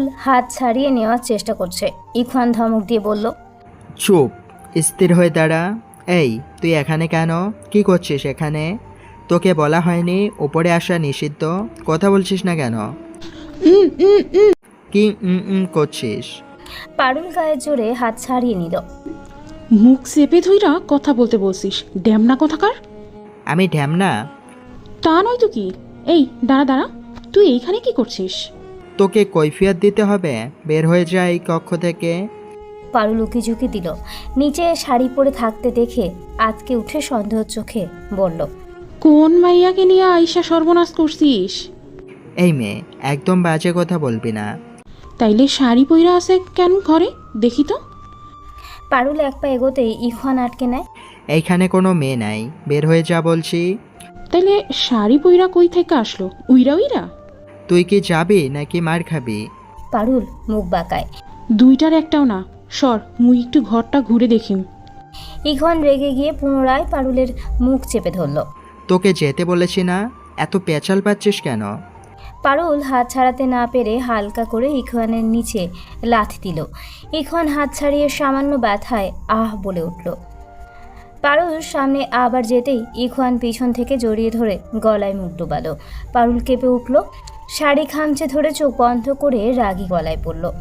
পারুল হাত ছাড়িয়ে নেওয়ার চেষ্টা করছে। ইখওয়ান ধমক দিয়ে বলল চুপ স্থির হয়ে দাঁড়া। এই তুই এখানে কেন? কি করছিস এখানে? তোকে বলা হয়নি ওপরে আসা নিষিদ্ধ। কথা বলছিস না কেন? কি উম উম করছিস? পারুল গায়ের জোরে হাত ছাড়িয়ে নিল। মুখ চেপে ধইরা কথা বলতে বলছিস। ড্যামনা কথাকার? আমি ঢ্যামনা তা নয় তো কি? এই দাঁড়া দাঁড়া। তুই এইখানে কি করছিস? তোকে কৈফিয়ত দিতে হবে। বের হয়ে যা এই কক্ষ থেকে। পারুল উকি ঝুঁকি দিল। নিচে শাড়ি পরে থাকতে দেখে আজকে উঠে সন্দেহ চোখে বলল কোন মাইয়াকে নিয়ে আইসা সর্বনাশ করছিস? এই মেয়ে একদম বাজে কথা বলবি না। তাইলে শাড়ি পইরা আছে কেন ঘরে? দেখি তো। পারুল এক পা এগোতেই ইখওয়ান আটকে নেয়। এইখানে কোনো মেয়ে নাই। বের হয়ে যা বলছি। তাইলে শাড়ি পইরা কই থেকে আসলো? উইরা উইরা? তুই কি যাবে নাকি মার খাবি? পারুল মুখ বাঁকায়। দুইটার একটাও না। সর মুই একটু ঘরটা ঘুরে দেখিম ইখন রেগে গিয়ে পুনরায় পারুলের মুখ চেপে ধরল। তোকে যেতে বলেছি না? এত পেঁচাল পাচ্ছিস কেন? পারুল হাত ছাড়াতে না পেরে হালকা করে ইখওয়ানের নিচে লাথ দিল। ইখওয়ান হাত ছাড়িয়ে সামান্য ব্যথায় আহ বলে উঠল। পারুল সামনে আবার যেতেই ইখওয়ান পিছন থেকে জড়িয়ে ধরে গলায় মুখ ডুবালো। পারুল কেঁপে উঠল। শাড়ি খামচে ধরে চোখ বন্ধ করে রাগী গলায় পড়ল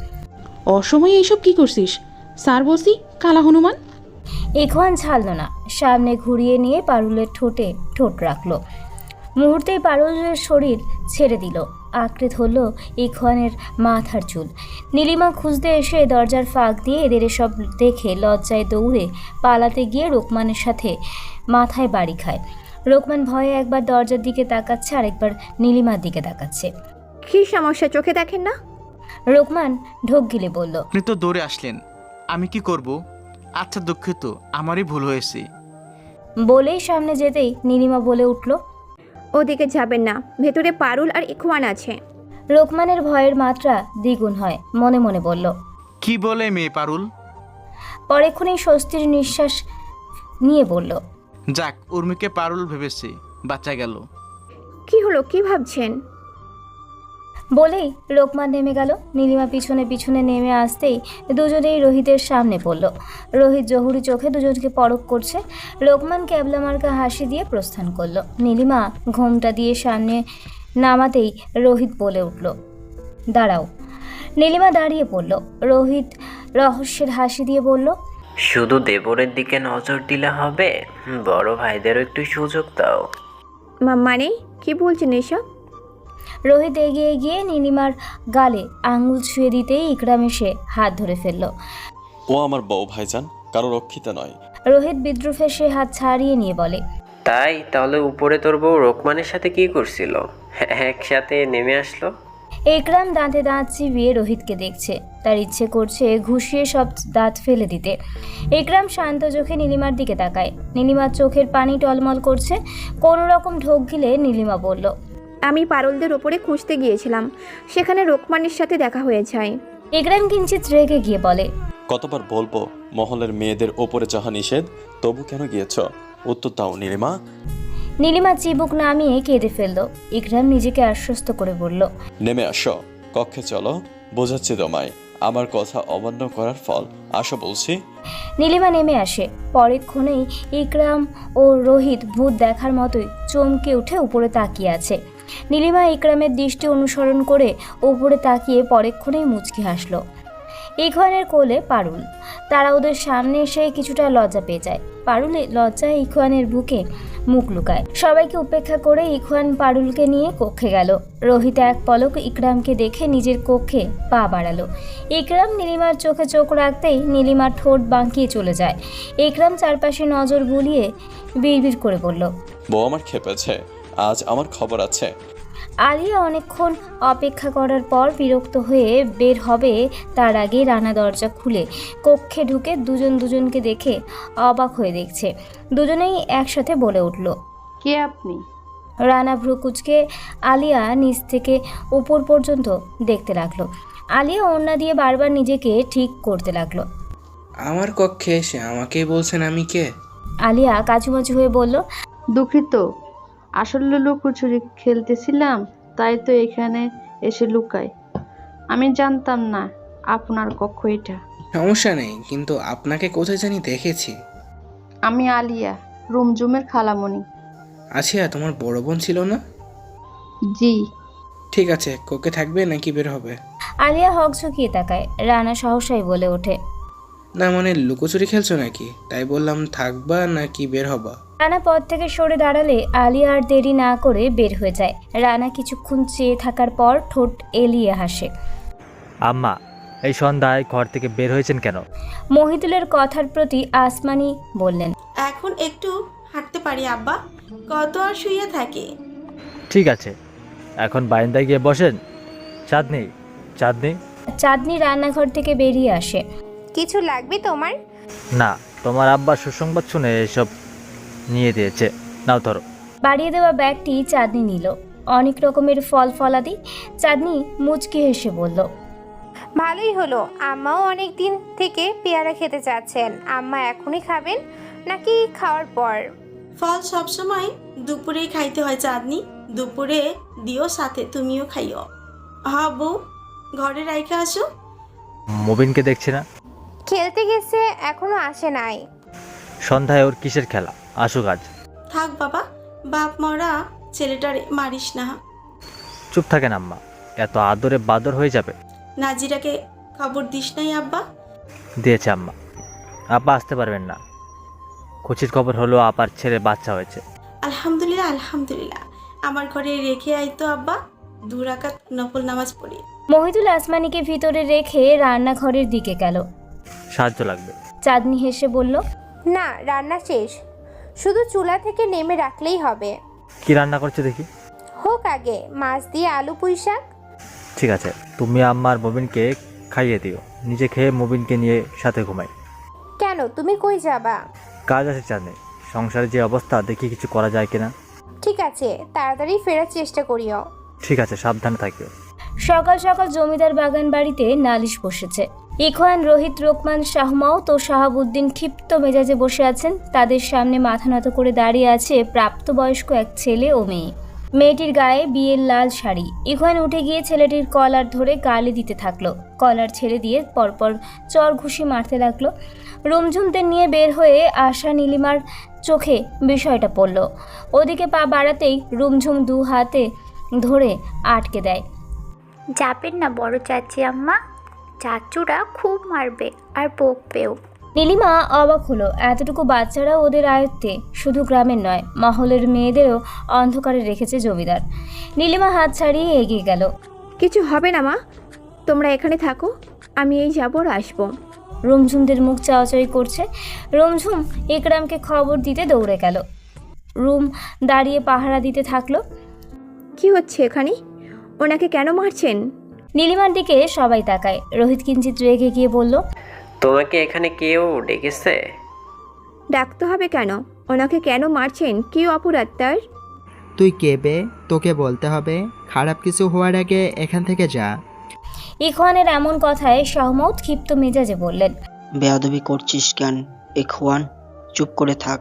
অসময়ে এইসব কি করছিস? স্যার বলছি কালা হনুমান? ইখওয়ান ছাড়ল না। সামনে ঘুরিয়ে নিয়ে পারুলের ঠোঁটে ঠোঁট রাখল। মুহূর্তেই পারুলের শরীর ছেড়ে দিল। আঁকড়ে ধরল ইখওয়ানের মাথার চুল। নীলিমা খুঁজতে এসে দরজার ফাঁক দিয়ে এদের সব দেখে লজ্জায় দৌড়ে পালাতে গিয়ে রোকমানের সাথে মাথায় বাড়ি খায়। রোকমান ভয়ে একবার দরজার দিকে তাকাচ্ছে আর একবার নীলিমার দিকে তাকাচ্ছে। কী সমস্যা চোখে দেখেন না? রোকমান ঢোক গিলে বলল আপনি তো দৌড়ে আসলেন আমি কি করব? আচ্ছা দুঃখিত আমারই ভুল হয়েছে। বলেই সামনে যেতেই নীলিমা বলে উঠল ওদিকে যাবেন না ভেতরে পারুল আর ইখওয়ান আছে। লোকমানের ভয়ের মাত্রা দ্বিগুণ হয় মনে মনে বলল। কি বলে মেয়ে পারুল? পরেক্ষণেই স্বস্তির নিঃশ্বাস নিয়ে বলল। যাক উর্মিকে পারুল ভেবেছি বাচ্চা গেল। কি হলো কি ভাবছেন? বলেই রোকমান নেমে গেল। নীলিমা পিছনে পিছনে নেমে আসতেই দুজনেই রোহিতের সামনে পড়ল। রোহিত জহুরি চোখে দুজনকে পরক করছে। রোকমান ক্যাবলামার্কা হাসি দিয়ে প্রস্থান করল। নীলিমা ঘোমটা দিয়ে সামনে নামাতেই রোহিত বলে উঠল দাঁড়াও। নীলিমা দাঁড়িয়ে পড়ল। রোহিত রহস্যের হাসি দিয়ে বলল শুধু দেবরের দিকে নজর দিলে হবে। বড় ভাইদেরও একটু সুযোগ দাও। মানে? কি বলছেন এসব? রোহিত এগিয়ে গিয়ে নীলিমার গালে আঙুল ছুঁয়ে দিতেই ইকরাম এসে হাত ধরে ফেলল। ও আমার বউ ভাইজান কারও রক্ষিতা নয়। রোহিত বিদ্রুপে সে হাত ছাড়িয়ে নিয়ে বলে তাই তাহলে উপরে তোর বউ রোকমানের সাথে কি করছিল? একসাথে নেমে আসলো? একরাম দাঁতে দাঁত চিবিয়ে রোহিতকে দেখছে। তার ইচ্ছে করছে ঘুষিয়ে সব দাঁত ফেলে দিতে। একরাম শান্ত চোখে নীলিমার দিকে তাকায়। নীলিমার চোখের পানি টলমল করছে। কোনো রকম ঢোক গিলে নীলিমা বলল আমি পারুলদের ওপরে খুঁজতে গিয়েছিলাম। সেখানে রোকমানের সাথে দেখা হয়ে যায়। একরাম কিঞ্চিত রেগে গিয়ে বলে কতবার বলব মহলের মেয়েদের ওপরে যাহা নিষেধ তবু কেন গিয়েছ? উত্তর দাও নীলিমা। নীলিমা চিবুক নামিয়ে কেঁদে ফেলল। ইকরাম নিজেকে আশ্বস্ত করে বলল নেমে আসো কক্ষে চলো বোঝাচ্ছি তোমায়। আমার কথা অমান্য করার ফল আসো বলছি। নীলিমা নেমে আসে। পরেক্ষণেই ইকরাম ও রোহিত ভূত দেখার মতোই চমকে উঠে উপরে তাকিয়ে আছে। নীলিমা ইকরামের দৃষ্টি অনুসরণ করে ওপরে তাকিয়ে পরেক্ষণেই মুচকি হাসলো। ইখওয়ানের কোলে পারুল। তারা ওদের সামনে এসে কিছুটা লজ্জা পেয়ে যায়। পারুলে লজ্জায় ইখওয়ানের বুকে মুখ লুকায়। সবাইকে উপেক্ষা করে ইখওয়ান পারুলকে নিয়ে কক্ষে গেল। রোহিত এক পলক ইকরামকে দেখে নিজের কক্ষে পা বাড়ালো। ইকরাম নীলিমার চোখে চোখ রাখতেই নীলিমার ঠোঁট বাঁকিয়ে চলে যায়। ইকরাম চারপাশে নজর বুলিয়ে বিড়বিড় করে বলল, বউ আমার খেপেছে। আজ আমার খবর আছে। আলিয়া অনেকক্ষণ অপেক্ষা করার পর বিরক্ত হয়ে বের হবে তার আগে রানা দরজা খুলে কক্ষে ঢুকে দুজন দুজনকে দেখে অবাক হয়ে দেখছে। দুজনেই একসাথে বলে উঠল কে আপনি? রানা ভ্রুকুচকে আলিয়া নিচ থেকে উপর পর্যন্ত দেখতে লাগল। আলিয়া ওড়না দিয়ে বারবার নিজেকে ঠিক করতে লাগল। আমার কক্ষে এসে আমাকেই বলছেন আমি কে? আলিয়া কাচুমাচু হয়ে বলল দুঃখিত আসলে লুকোচুরি খেলতেছিলাম তাই তো এখানে এসে লুকাই আমি জানতাম না আপনার কক্ষ এটা। সমস্যা নেই কিন্তু আপনাকে কোথায় জানি দেখেছি। আমি আলিয়া রুমজুমের খালামণি। আচ্ছা তোমার বড় বোন ছিল না? জি। ঠিক আছে কোকে থাকবে নাকি বের হবে? আলিয়া হক ঝুঁকিয়ে তাকায় রানা সহসাই বলে ওঠে। না মানে লুকোচুরি খেলছো নাকি? তাই বললাম থাকবা নাকি বের হবা? রানা পথ থেকে সরে দাঁড়ালে আলিয়া আর দেরি না করে বের হয়ে যায়। রানা কিছুক্ষণ চেয়ে থাকার পর ঠোঁট এলিয়ে হাসে। আম্মা এই সন্ধ্যায় ঘর থেকে বের হয়েছেন কেন? মহিদুলের কথার প্রতি আসমানি বললেন এখন একটু হাঁটতে পারি আব্বা। কত আর শুয়ে থাকে? ঠিক আছে এখন বারান্দায় গিয়ে বসেন। চাঁদনি চাঁদনি। চাঁদনি রান্নাঘর থেকে বেরিয়ে আসে। কিছু লাগবে তোমার? না তোমার আব্বা সুসংবাদ শুনে এসব নিয়ে দিয়েছে। নাও ধরো। বাড়িয়ে দেওয়া ব্যাগটি চাঁদনি নিল। অনেক রকমের ফল ফলাদি চাঁদনি মুচকি হেসে বলল ভালোই হলো আম্মাও অনেক দিন থেকে পেয়ারা খেতে চাচ্ছেন। আম্মা এখনই খাবেন নাকি খাওয়ার পর? ফল সবসময় দুপুরেই খাইতে হয় চাঁদনি। দুপুরে দিও সাথে তুমিও খাইও। হ বউ ঘরে রাইখে আসো। মুবিনকে দেখছি না। খেলতে গেছে এখনও আসে নাই। সন্ধ্যায় ওর কিসের খেলা? আসুক আজ। থাক বাবা বাপ মরা ছেলেটারে মারিস না। চুপ থাকেন আম্মা এত আদরে বাদর হয়ে যাবে। নাজিরাকে খবর দিস নাই আব্বা? দিয়েছে আম্মা। আব্বা আসতে পারবেন না। খুশির খবর হলো আপার ছেলে বাচ্চা হয়েছে। আলহামদুলিল্লাহ আলহামদুলিল্লাহ। আমার ঘরে রেখে আইতো আব্বা। দু রাকাত নফল নামাজ পড়ি। মহিদুল আসমানিকে ভিতরে রেখে রান্নাঘরের দিকে গেল। সাহায্য লাগবে। চাঁদনি হেসে বলল না রান্না শেষ। শুধু চুলা থেকে নেমে রাখলেই হবে। কি রান্না করছ দেখি? হোক আগে মাছ দিয়ে আলু পুঁই শাক। ঠিক আছে তুমি আম্মার মুবিনকে খাইয়ে দিও। নিজে খেয়ে মুবিনকে নিয়ে সাথে ঘুমাই। কেন? তুমি কই যাবা? কাজ আছে চাঁদনি সংসারের যে অবস্থা দেখি কিছু করা যায় কিনা। ঠিক আছে তাড়াতাড়ি ফেরার চেষ্টা করিও। ঠিক আছে সাবধানে থাকিও। সকাল সকাল জমিদার বাগান বাড়িতে নালিশ বসেছে। ইখওয়ান রোহিত, রোকমান, শাহমাউত ও শাহাবুদ্দিন ক্ষিপ্ত মেজাজে বসে আছেন। তাদের সামনে মাথা নত করে দাঁড়িয়ে আছে প্রাপ্তবয়স্ক এক ছেলে ও মেয়ে। মেয়েটির গায়ে বিয়ের লাল শাড়ি। ইখওয়ান উঠে গিয়ে ছেলেটির কলার ধরে গালি দিতে থাকল। কলার ছেড়ে দিয়ে পরপর চর ঘুষি মারতে লাগল। রুমঝুমদের নিয়ে বের হয়ে আশা নীলিমার চোখে বিষয়টা পড়ল। ওদিকে পা বাড়াতেই রুমঝুম দু হাতে ধরে আটকে দেয়। যাবেন না বড় চাচি আম্মা। চাচুরা খুব মারবে আর বকবেও। নীলিমা অবাক হলো এতটুকু বাচ্চারা ওদের আয়ত্তে শুধু গ্রামের নয় মহলের মেয়েদেরও অন্ধকারে রেখেছে জমিদার। নীলিমা হাত ছাড়িয়ে এগিয়ে গেল। কিছু হবে না মা তোমরা এখানে থাকো আমি এই যাব আর আসব। রুমঝুমদের মুখ চাওয়াচাই করছে। রুমঝুম একরামকে খবর দিতে দৌড়ে গেল। রুম দাঁড়িয়ে পাহারা দিতে থাকল। কি হচ্ছে এখানে? ওনাকে কেন মারছেন? নীলিমার দিকে সবাই তাকায়। রোহিত কিঞ্চিত রেগে গিয়ে বলল তোমাকে এখানে কেউ ডেকেছে? ডাকতে হবে কেন? ওনাকে কেন মারছেন? কি অপরাধ তার? তুই কে বে? তোকে বলতে হবে খারাপ কিছু হওয়ার আগে এখান থেকে যা। ইখওয়ানের এমন কথায় সহমত ক্ষিপ্ত মেজাজে বললেন বেয়াদবি করছিস কেন এখওয়ান চুপ করে থাক।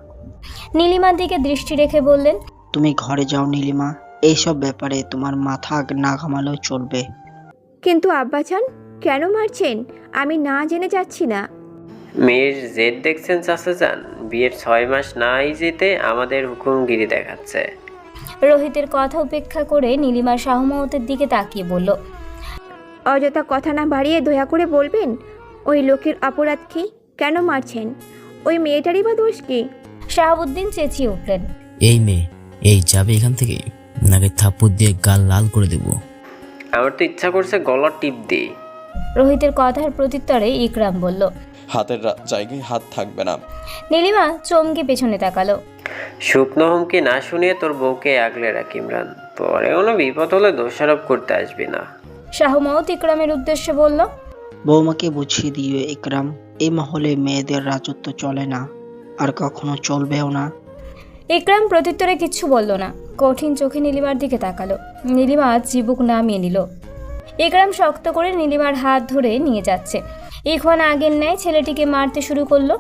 নীলিমার দিকে দৃষ্টি রেখে বললেন তুমি ঘরে যাও নীলিমা এইসব ব্যাপারে তোমার মাথা না ঘামালেও চলবে। কিন্তু আব্বাচান কেন মারছেন? আমি না জেনে যাচ্ছি না। মেয়ের জেদ দেখছেন চাচা যান বিয়ের ছয় মাস নাই যেতে আমাদের হুকুমগিরি দেখাচ্ছে। রোহিতের কথা উপেক্ষা করে নীলিমা শাহমতের দিকে তাকিয়ে বলল অযথা কথা না বাড়িয়ে দয়া করে বলবেন ওই লোকের অপরাধ কি? কেন মারছেন? ওই মেয়েটারই বা দোষ কি? শাহাবুদ্দিন চেঁচিয়ে উঠলেন এই মেয়ে এই যাবে এখান থেকে নাকি থাপ্পড় দিয়ে গাল লাল করে দেবো। আমার তো ইচ্ছা করছে গলার টিপ দিই। রোহিতের কথার প্রত্যুত্তরে ইকরাম বলল হাতের রা- জায়গায় হাত থাকবে না। নীলিমা চমকে পেছনে তাকালো। শুকনো হুমকি না শুনিয়ে তোর বউকে আগলে রাখ ইমরান। পরে কোনো বিপদ হলে দোষারোপ করতে আসবি না। শাহমত ইকরামের উদ্দেশ্যে বলল বৌমাকে বুঝিয়ে দিও ইকরাম এই মহলে মেয়েদের রাজত্ব চলে না আর কখনো চলবেও না। ইকরাম প্রত্যুত্তরে কিচ্ছু বলল না। কঠিন চোখে নীলিমার দিকে তাকালো। নীলিমা চিবুক নামিয়ে নিল। একরাম শক্ত করে নীলিমার হাত ধরে নিয়ে যাচ্ছে। ইখওয়ান আগের ন্যায় ছেলেটিকে মারতে শুরু করল।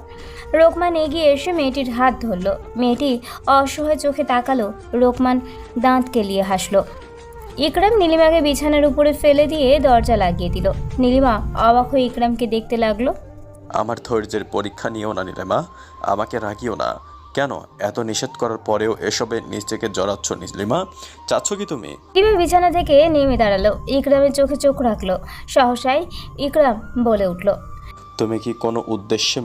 রোকমান এগিয়ে এসে মেয়েটির হাত ধরলো। মেয়েটি অসহায় চোখে তাকালো। রোকমান দাঁত কেলিয়ে হাসলো। ইকরাম নীলিমাকে বিছানার উপরে ফেলে দিয়ে দরজা লাগিয়ে দিল। নীলিমা অবাক হয়ে ইকরামকে দেখতে লাগল। আমার ধৈর্যের পরীক্ষা নিও না নীলিমা। আমাকে রাগিও না। কেন? এত নিষেধ করার পরেও এসবে নিজেকে জড়াচ্ছ নীলিমা চাচ্ছ কি তুমি? নীলিমা বিছানা থেকে নেমে দাঁড়াল। ইকরামের চোখে চোখ রাখল। সহসাই ইকরাম বলে উঠল। তুমি কি কোনো উদ্দেশ্যে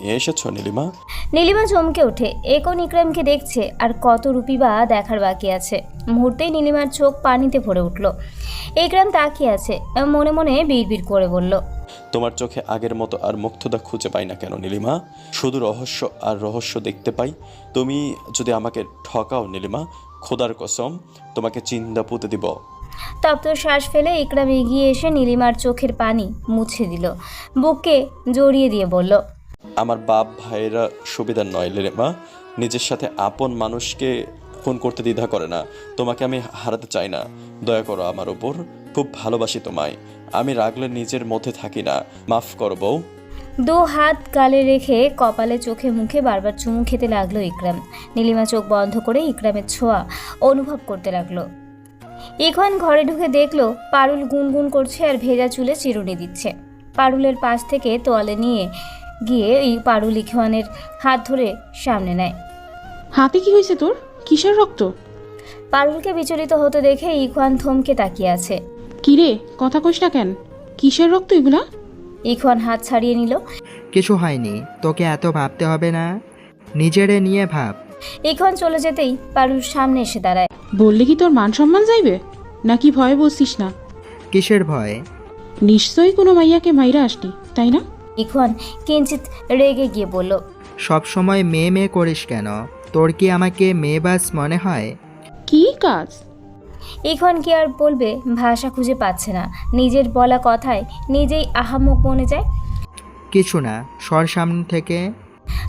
এসেছ নীলিমা? নীলিমা চমকে ওঠে। এখন ইকরামকে দেখছে? আর কত রুপি বা দেখার বাকি আছে? মুহূর্তেই নীলিমার চোখ পানিতে ভরে উঠল। ইকরাম তাকিয়ে আছে। মনে মনে বিড়বিড় করে বলল তোমার চোখে আগের মতো আর মুগ্ধতা খুঁজে পাই না কেন নীলিমা? শুধু রহস্য আর রহস্য দেখতে পাই। তুমি যদি আমাকে ঠকাও নীলিমা খোদার কসম তোমাকে চিন্তা পুঁতে দিব। তপ্ত শ্বাস ফেলে ইকরাম এগিয়ে এসে নীলিমার চোখের পানি মুছে দিল। বুকে জড়িয়ে দিয়ে বলল আমার বাপ ভাইয়েরা সুবিধার নয় নীলিমা। নিজের সাথে আপন মানুষকে খুন করতে দ্বিধা করে না। তোমাকে আমি হারাতে চাই না। দয়া করো আমার ওপর খুব ভালোবাসি তোমায়। আমি রাগলে নিজের মধ্যে থাকি না। মাফ করো বউ। দু হাত গালে রেখে কপালে চোখে মুখে বারবার চুমু খেতে লাগল ইকরাম। নীলিমা চোখ বন্ধ করে ইকরামের ছোঁয়া অনুভব করতে লাগল। ইখন ঘরে ঢুকে দেখল পারুল গুনগুন করছে আর ভেজা চুলে চিরুনি দিচ্ছে। পারুলের পাশ থেকে তোয়ালে নিয়ে গিয়ে এই পারুল ইখওয়ানের হাত ধরে সামনে নেয়। হাতে কি হয়েছে তোর? কিসের রক্ত? পারুলকে বিচলিত হতে দেখে ইখওয়ান থমকে তাকিয়ে আছে। কিরে কথা কইস না কেন? কিসের রক্ত এগুলা? ইখওয়ান হাত ছাড়িয়ে নিল। কিছু হয়নি তোকে এত ভাবতে হবে না। নিজেরে নিয়ে ভাব। ইখওয়ান চলে যেতেই পারুল সামনে এসে দাঁড়ায়। বললে কি তোর মান সম্মান যাইবে? নাকি ভয়ে বলছিস না? কিসের ভয়? নিশ্চয়ই কোনো মাইয়াকে মাইরা আসলি তাই না? ইখওয়ান কিঞ্চিত রেগে গিয়ে বলল সব সময় মেয়ে মেয়ে করিস কেন? তোর কি আমাকে মেয়ে বাস মনে হয়? কি কাজ? এখন কি আর বলবে? ভাষা খুঁজে পাচ্ছে না। নিজের বলা কথায় নিজেই আহাম্মক মনে যায়। কিছু না সর সামনে থেকে।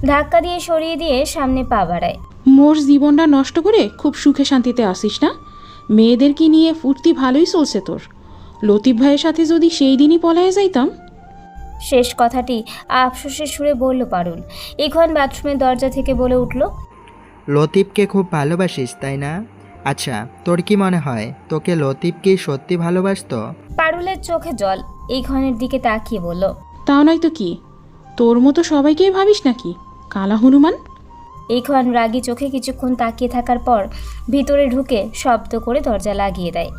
ধাক্কা দিয়ে সরিয়ে দিয়ে সামনে পা বাড়ায়। মোর জীবনটা নষ্ট করে খুব সুখে শান্তিতে আসিস না? মেয়েদেরকে নিয়ে ফুর্তি ভালোই চলছে তোর? লতিফ ভাইয়ের সাথে যদি সেই দিনই পলায়ে যাইতাম? শেষ কথাটি আফসোসের সুরে বলল পারুল। এখন বাথরুমের দরজা থেকে বলে উঠল লতিফকে খুব ভালোবাসিস তাই না? আচ্ছা তোর কি মনে হয় তোকে লতিফ কি সত্যি ভালোবাসতো? পারুলের চোখে জল এই ঘনের দিকে তাকিয়ে বলল তাও নয় তো কি? তোর মতো সবাইকেই ভাবিস নাকি? কালা হনুমান? এই ক্ষণ রাগী চোখে কিছুক্ষণ তাকিয়ে থাকার পর ভিতরে ঢুকে শব্দ করে দরজা লাগিয়ে দেয়।